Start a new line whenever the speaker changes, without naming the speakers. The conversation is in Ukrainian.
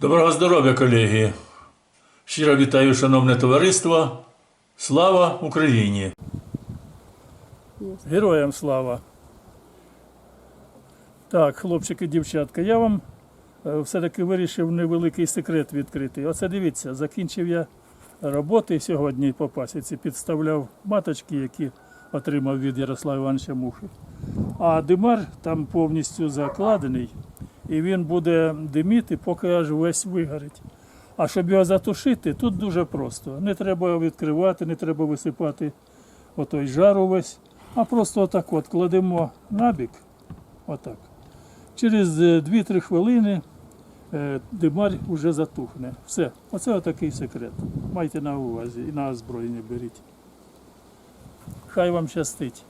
Доброго здоров'я, колеги! Щиро вітаю, шановне товариство. Слава Україні!
Героям слава. Так, хлопчики, дівчатка, я вам е, все-таки вирішив невеликий секрет відкрити. Оце дивіться, закінчив я роботи сьогодні по пасіці, підставляв маточки, які отримав від Ярослава Івановича Мухи. А димар там повністю закладений, і він буде диміти, поки аж весь вигорить. А щоб його затушити, тут дуже просто. Не треба відкривати, не треба висипати отой жар увесь, а просто отак от кладемо набік, отак. Через е, 2-3 хвилини е, димар вже затухне. Все, оце отакий секрет. Майте на увазі і на озброєння беріть. Хай вам щастить.